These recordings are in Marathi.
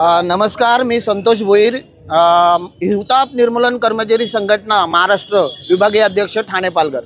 नमस्कार मी संतोष भोईर. हिवताप निर्मूलन कर्मचारी संघटना महाराष्ट्र विभागीय अध्यक्ष ठाणे पालघर.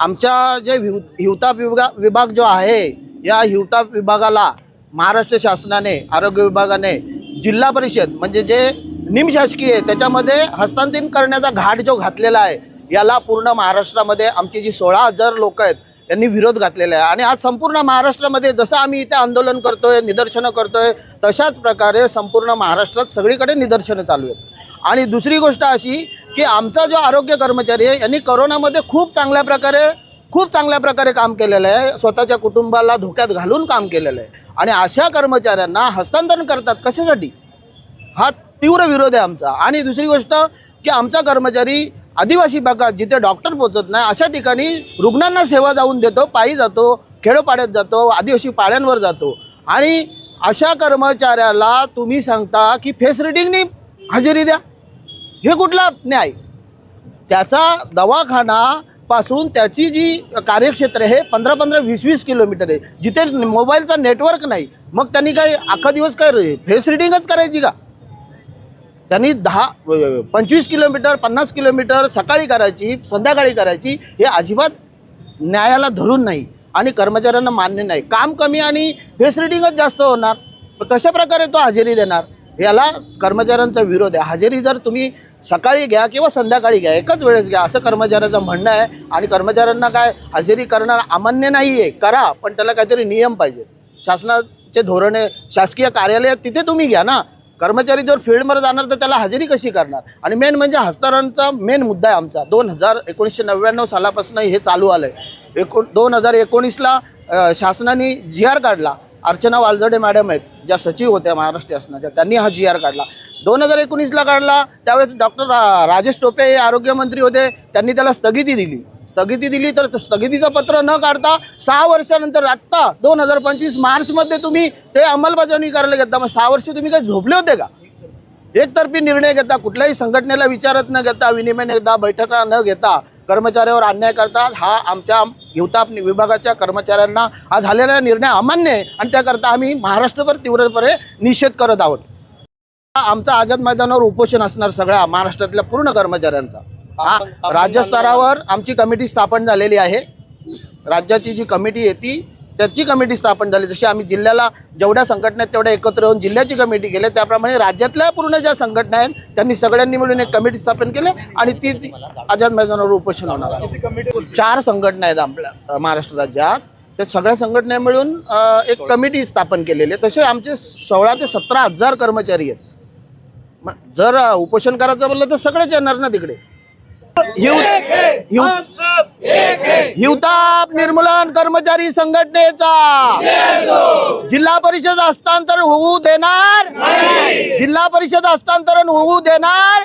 आमच्या जे हिव हिवताप विभागा विभाग जो आहे या हिवताप विभागाला महाराष्ट्र शासनाने आरोग्य विभागाने जिल्हा परिषद म्हणजे जे निमशासकीय त्याच्यामध्ये हस्तांतरित करण्याचा घाट जो घातलेला आहे याला पूर्ण महाराष्ट्रामध्ये आमची जी सोळा हजार लोक आहेत यांनी विरोध घातलेला आहे. आणि आज संपूर्ण महाराष्ट्रामध्ये जसं आम्ही इथे आंदोलन करतोय निदर्शनं करतोय तशाच प्रकारे संपूर्ण महाराष्ट्रात सगळीकडे निदर्शनं चालू आहेत. आणि दुसरी गोष्ट अशी की आमचा जो आरोग्य कर्मचारी आहे यांनी करोनामध्ये खूप चांगल्या प्रकारे खूप चांगल्या प्रकारे काम केलेलं आहे. स्वतःच्या कुटुंबाला धोक्यात घालून काम केलेलं आहे. आणि अशा कर्मचाऱ्यांना हस्तांतरण करतात कशासाठी? हा तीव्र विरोध आहे आमचा. आणि दुसरी गोष्ट की आमचा कर्मचारी आदिवासी भागात जिथे डॉक्टर पोचत नाही अशा ठिकाणी रुग्णांना सेवा जाऊन देतो पायी जातो खेडोपाड्यात जातो आदिवासी पाड्यांवर जातो. आणि अशा कर्मचाऱ्याला तुम्ही सांगता की फेस रिडिंगनी हजेरी द्या. हे कुठला न्याय? त्याचा दवाखाना पासून त्याची जी कार्यक्षेत्र आहे पंधरा पंधरा वीस वीस किलोमीटर आहे. जिथे मोबाईलचा नेटवर्क नाही मग त्यांनी काय अख्खा दिवस काय फेस रिडिंगच करायची का? त्यांनी दहा पंचवीस किलोमीटर पन्नास किलोमीटर सकाळी करायची संध्याकाळी करायची हे अजिबात न्यायाला धरून नाही आणि कर्मचाऱ्यांना मान्य नाही. काम कमी आणि फेस रिडिंगच जास्त होणार. मग कशा प्रकारे तो हजेरी देणार? याला कर्मचाऱ्यांचा विरोध आहे. हजेरी जर तुम्ही सकाळी घ्या किंवा संध्याकाळी घ्या एकच वेळेस घ्या असं कर्मचाऱ्याचं म्हणणं आहे. आणि कर्मचाऱ्यांना काय हजेरी करणं अमान्य नाही आहे करा पण त्याला काहीतरी नियम पाहिजे. शासनाचे धोरणे शासकीय कार्यालयात तिथे तुम्ही घ्या ना. कर्मचारी जर फील्डमध्ये जाणार तर त्याला हजेरी कशी करणार? आणि मेन म्हणजे हस्तांतरणचा मेन मुद्दा आहे आमचा. दोन हजार एकोणीसशे नव्याण्णव सालापासून हे चालू आलं आहे एकोण दोन हजार एकोणीसला शासनाने जी आर काढला. अर्चना वालजडे मॅडम आहेत ज्या सचिव होत्या महाराष्ट्र शासनाच्या त्यांनी हा जी आर काढला. दोन हजार एकोणीसला काढला त्यावेळेस डॉक्टर रा राजेश टोपे हे आरोग्यमंत्री होते त्यांनी त्याला स्थगिती दिली. स्थगिती दिली तर स्थगितीचं पत्र न काढता सहा वर्षानंतर आत्ता दोन हजार पंचवीस मार्चमध्ये तुम्ही ते अंमलबजावणी करायला घेता मग सहा वर्ष तुम्ही काय झोपले होते का? एकतर्फी निर्णय घेता कुठल्याही संघटनेला विचारत न घेता विनिमय न घेता बैठका न घेता कर्मचाऱ्यावर अन्याय करतात. हा आमच्या हिवताप विभागाच्या कर्मचाऱ्यांना हा झालेला निर्णय अमान्य आहे आणि त्याकरता आम्ही महाराष्ट्रभर तीव्रपणे निषेध करत आहोत. आमचा आझाद मैदानावर उपोषण असणार सगळ्या महाराष्ट्रातल्या पूर्ण कर्मचाऱ्यांचा. हा राज्यस्तरावर आमची कमिटी स्थापन झालेली आहे. राज्याची जी कमिटी आहे ती त्याची कमिटी स्थापन झाली. जशी आम्ही जिल्ह्याला जेवढ्या संघटना आहेत तेवढ्या एकत्र येऊन जिल्ह्याची कमिटी केली. त्याप्रमाणे राज्यातल्या पूर्ण ज्या संघटना आहेत त्यांनी सगळ्यांनी मिळून एक कमिटी स्थापन केली आणि ती आझाद मैदानावर उपोषण होणार आहे. चार संघटना आहेत आपल्या महाराष्ट्र राज्यात. त्या सगळ्या संघटना मिळून एक कमिटी स्थापन केलेली आहे. तसे आमचे सोळा ते सतरा हजार कर्मचारी आहेत. जर उपोषण करायचं बोललं तर सगळेच येणार ना तिकडे. हिवताप निर्मूलन कर्मचारी संघटनेचा जिल्हा परिषद हस्तांतरण होऊ देणार? जिल्हा परिषद हस्तांतरण होऊ देणार?